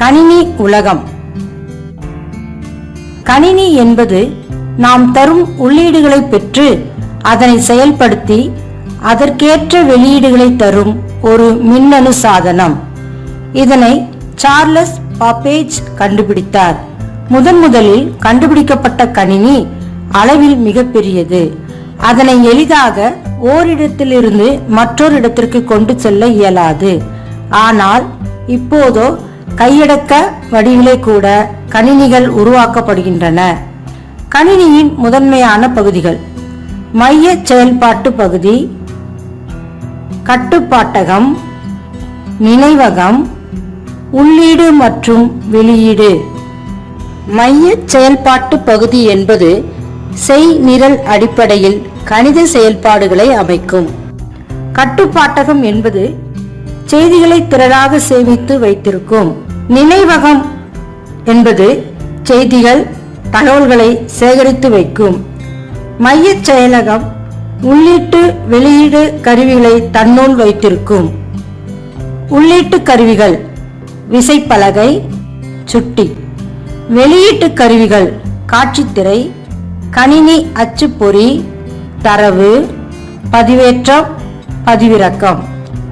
கணினி உலகம். கணினி என்பது நாம் தரும் உள்ளீடுகளை பெற்று அதனை செயல்படுத்தி அதற்கேற்ற வெளியீடுகளை தரும் ஒரு மின்னணு சாதனம். இதனை சார்லஸ் பாப்பேஜ் கண்டுபிடித்தார். முதன் முதலில் கண்டுபிடிக்கப்பட்ட கணினி அளவில் மிகப்பெரியது அதனை எளிதாக ஓரிடத்திலிருந்து மற்றொரு இடத்திற்கு கொண்டு செல்ல இயலாது. ஆனால் இப்போதோ கையடக்க வடிவிலே கூட கணினிகள் உருவாக்கப்படுகின்றன. கணினியின் முதன்மையான பகுதிகள் மைய செயல்பாட்டு பகுதி கட்டுப்பாட்டகம் நினைவகம் உள்ளீடு மற்றும் வெளியீடு. மைய செயல்பாட்டு பகுதி என்பது செய் நிரல் அடிப்படையில் கணித செயல்பாடுகளை அமைக்கும். கட்டுப்பாட்டகம் என்பது செய்திகளை திரளாக சேமித்து வைத்திருக்கும் நினைவகம் என்பது செய்திகள் தகவல்களை சேகரித்து வைக்கும். மையச் செயலகம் உள்ளீட்டு வெளியீடு கருவிகளை தன்னுள் வைத்திருக்கும். உள்ளீட்டு கருவிகள் விசைப்பலகை சுட்டி. வெளியீட்டு கருவிகள் காட்சித்திரை கணினி அச்சுப்பொறி தரவு பதிவேற்றம் பதிவிறக்கம்.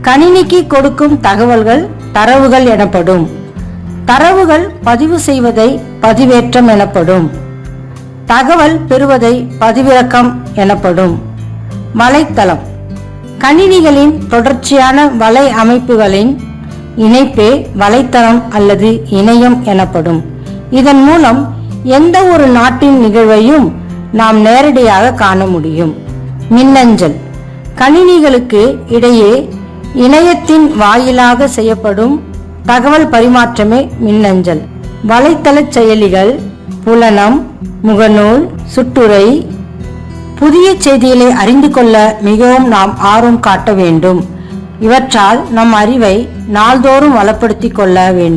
கணினிக்கு கொடுக்கும் தகவல்கள் தரவுகள் எனப்படும். தரவுகள் பதிவு செய்வதை பதிவேற்றம் எனப்படும். தகவல் பெறுவதை பதிவிறக்கம் எனப்படும். வலைத்தளம். கணினிகளின் தொடர்ச்சியான வலை அமைப்புகளின் இணைப்பே வலைத்தளம் அல்லது இணையம் எனப்படும். இதன் மூலம் எந்த ஒரு நாட்டின் நிகழ்வையும் நாம் நேரடியாக காண முடியும். மின்னஞ்சல். கணினிகளுக்கு இடையே இணையத்தின் வாயிலாக செய்யப்படும் தகவல் பரிமாற்றமே மின்னஞ்சல். வலைத்தள செயலிகள் புலனம் முகநூல் சுட்டுரை புதிய செய்திகளை அறிந்து கொள்ள மிகவும் நாம் ஆர்வம் காட்ட வேண்டும். இவற்றால் நம் அறிவை நாள்தோறும் வளப்படுத்திக் கொள்ள வேண்டும்.